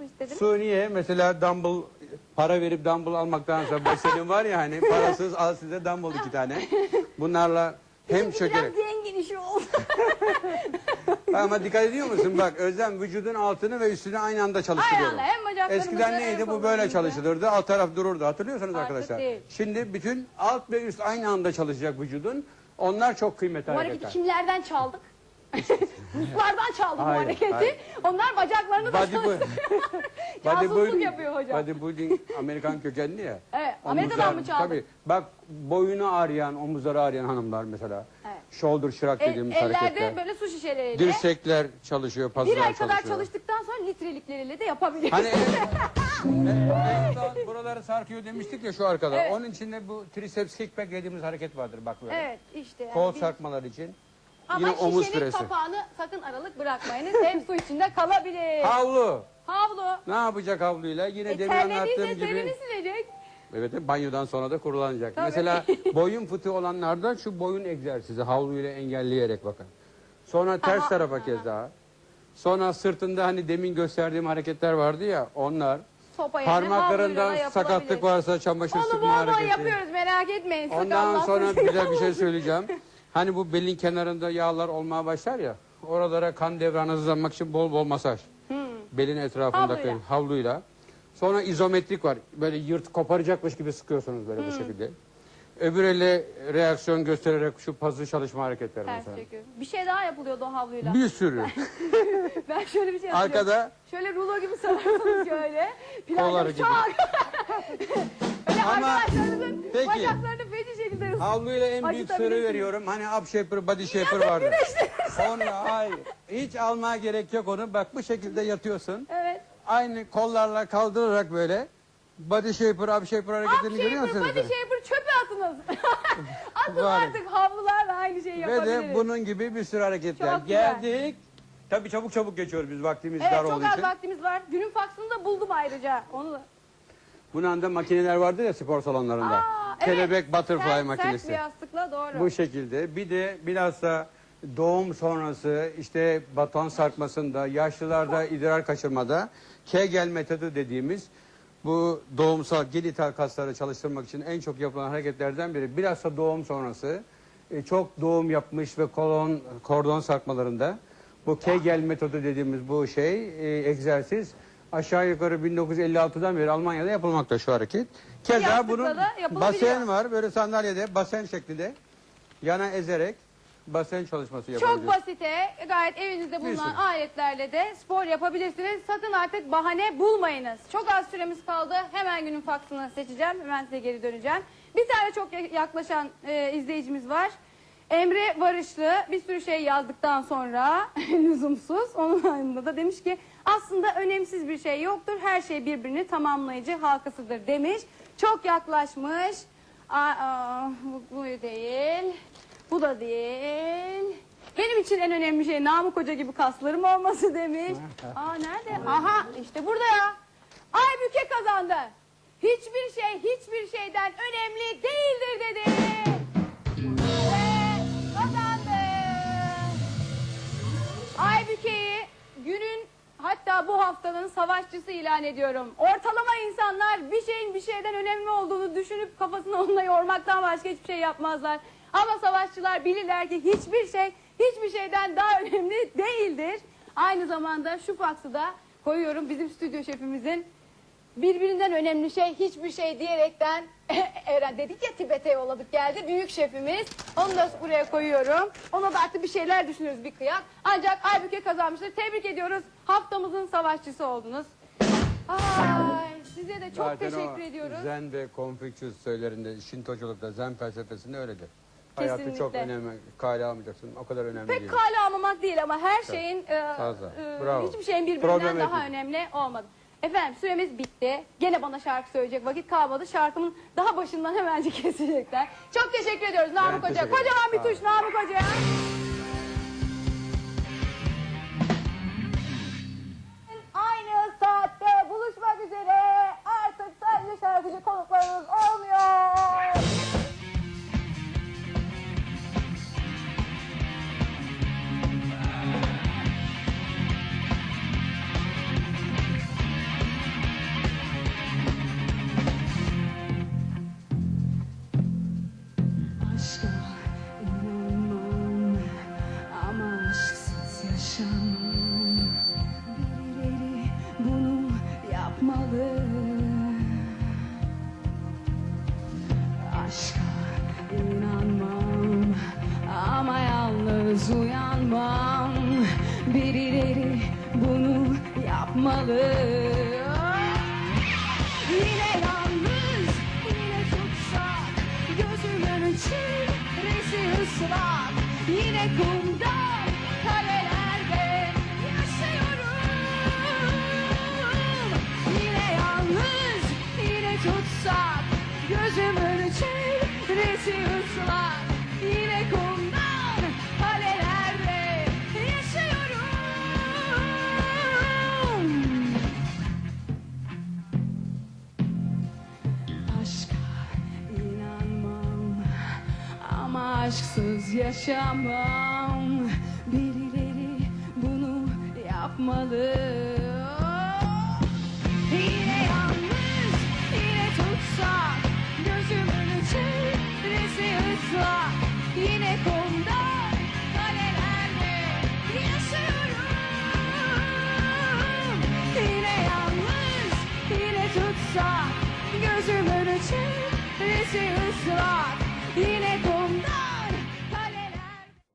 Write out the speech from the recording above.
nasıl istediniz? Suniye mesela dumbbell para verip dumbbell almaktansa senin var ya hani parasız al size dumbbell iki tane. Bunlarla hem çökerek. Biraz zengin işi oldu. Ama dikkat ediyor musun? Bak Özlem vücudun altını ve üstünü aynı anda çalıştırıyorum. Aynen, hem bacaklarımızı Eskiden hem neydi? Bu kollarımızı. böyle çalışılırdı. Alt taraf dururdu. Hatırlıyorsunuz Artık arkadaşlar. değil. Şimdi bütün alt ve üst aynı anda çalışacak vücudun. Onlar çok kıymetli Bu hareketi hareketler. kimlerden çaldık? Ruslardan çaldık bu Hayır, hareketi. hayır. Onlar bacaklarını da Body bu. Casusluk yapıyor hocam. Bodybuilding Amerikan kökenli ya. Evet, Amerika'dan mı çaldık? Tabii. Bak boyunu ağrıyan, omuzları ağrıyan hanımlar mesela. Evet. Shoulder shrug El- dediğimiz ellerde hareketler. böyle su şişeleriyle. Dirsekler çalışıyor, bir pazılar ay kadar çalışıyor. çalıştıktan sonra litrelikleriyle de yapabiliriz. Hani en, buraları sarkıyor demiştik ya şu arkada. Evet. Onun içinde bu triceps kickback dediğimiz hareket vardır bak böyle. evet işte. yani Kol biz- sarkmalar için. Ama Yine omuz şişenin presi. kapağını sakın aralık bırakmayınız. Hem su içinde kalabilir. Havlu. Havlu. Ne yapacak havluyla? Yine E, demin anlattığım terlediyse gibi. terini silecek. Evet banyodan sonra da kurulanacak. Tabii. Mesela boyun fıtığı olanlarda şu boyun egzersizi havluyla engelleyerek bakın. Sonra ters Aha, tarafa kez daha. Sonra sırtında hani demin gösterdiğim hareketler vardı ya onlar. Sopa yerine havluyla da Parmaklarında yapılabilir. sakatlık varsa çamaşır Onu sıkma bol bol hareketi. yapıyoruz merak etmeyin. Ondan sonra sık. güzel bir şey söyleyeceğim. Hani bu belin kenarında yağlar olmaya başlar ya. Oralara kan devranı hızlanmak için bol bol masaj. Belin etrafındaki Havluyla. havluyla. Sonra izometrik var. Böyle yırt koparacakmış gibi sıkıyorsunuz böyle bu şekilde. Öbür elle reaksiyon göstererek şu pazı çalışma hareketleri Ters mesela. çekiyor. Bir şey daha yapılıyordu o havluyla. Bir sürü. Ben şöyle bir şey hatırlıyorum. Arkada Şöyle rulo gibi sararsınız şöyle. Kolları gibi. Öyle Ama- arkadaşlarınızın Peki. bacaklarını havluyla en büyük sırrı veriyorum. Hani up shaper, body shaper vardır. Onu hayır. Hiç almaya gerek yok onu. Bak bu şekilde yatıyorsun. Evet. Aynı kollarla kaldırarak böyle body shaper, up shaper hareketini Up görüyor musunuz? body shaper çöpe atınız. Atın Var. artık havlularla aynı şeyi Ve yapabiliriz. de bunun gibi bir sürü hareketler. Çok güzel. Geldik. Tabii çabuk çabuk geçiyoruz biz vaktimiz dar Evet çok olduğu az için. vaktimiz var. Günün faksını da buldum ayrıca. Onu da. Bunun anda makineler vardır ya spor salonlarında. Aa, evet. Kelebek butterfly Sert- makinesi. Sert bir yastıkla doğru. Bu şekilde. Bir de bilhassa doğum sonrası işte baton sarkmasında, yaşlılarda idrar kaçırmada Kegel metodu dediğimiz bu doğumsal genital kasları çalıştırmak için en çok yapılan hareketlerden biri. Bilhassa doğum sonrası e, çok doğum yapmış ve kolon kordon sarkmalarında bu Kegel metodu dediğimiz bu şey e, egzersiz aşağı yukarı 1956'dan beri Almanya'da yapılmakta şu hareket. Keza bunun basen var böyle sandalyede basen şeklinde yana ezerek basen çalışması Çok yapabiliyoruz. basite, gayet evinizde bulunan sürü. aletlerle de spor yapabilirsiniz. Sakın artık bahane bulmayınız. Çok az süremiz kaldı. Hemen günün faksını seçeceğim. Hemen size geri döneceğim. Bir tane çok ya- yaklaşan e, izleyicimiz var. Emre Barışlı bir sürü şey yazdıktan sonra lüzumsuz. Onun yanında da demiş ki aslında önemsiz bir şey yoktur. Her şey birbirini tamamlayıcı halkasıdır demiş. Çok yaklaşmış. Aa, aa, bu, bu değil. Bu da değil. Benim için en önemli şey Namık Hoca gibi kaslarım olması demiş. Aa nerede? Aha işte burada ya. Aybüke kazandı. Hiçbir şey hiçbir şeyden önemli değildir dedi. Haftanın savaşçısı ilan ediyorum. Ortalama insanlar bir şeyin bir şeyden önemli olduğunu düşünüp kafasını onunla yormaktan başka hiçbir şey yapmazlar. Ama savaşçılar bilirler ki hiçbir şey hiçbir şeyden daha önemli değildir. Aynı zamanda şu faksı da koyuyorum bizim stüdyo şefimizin birbirinden önemli şey hiçbir şey diyerekten Eren dedik ya Tibet'e yolladık geldi büyük şefimiz. Onu da buraya koyuyorum. Ona da artık bir şeyler düşünürüz bir kıyak. Ancak Aybüke kazanmıştır. Tebrik ediyoruz. Haftamızın savaşçısı oldunuz. Ay, size de çok Zaten o teşekkür ediyoruz. Zen ve Confucius söylerinde, Şintoculukta, Zen felsefesinde öyledir. Hayatı çok önemli, kale almayacaksın. O kadar önemli Pek değil. kale almamak değil ama her şeyin e, Fazla. e, Bravo. hiçbir şeyin birbirinden Problem daha etmedim. önemli olmadı. Efendim süremiz bitti. Gene bana şarkı söyleyecek vakit kalmadı. Şarkımın daha başından hemencik kesecekler. Çok teşekkür ediyoruz Namık Ben Hoca. Kocaman bir tuş Namık Hoca. ama yalnız uyanmam. Birileri bunu yapmalı. Yine yalnız, yine tutsak. Gözümün için resi ıslak. Yine kumda, karelerde yaşıyorum. Yine yalnız, yine tutsak. Gözümün için resi ıslak. Yine kumda aşksız yaşamam. Birileri bunu yapmalı. Yine yalnız yine tutsak Gözümün çevresi ıslak Yine kumda kalelerde yaşıyorum. Yine yalnız yine tutsak Gözümün çevresi ıslak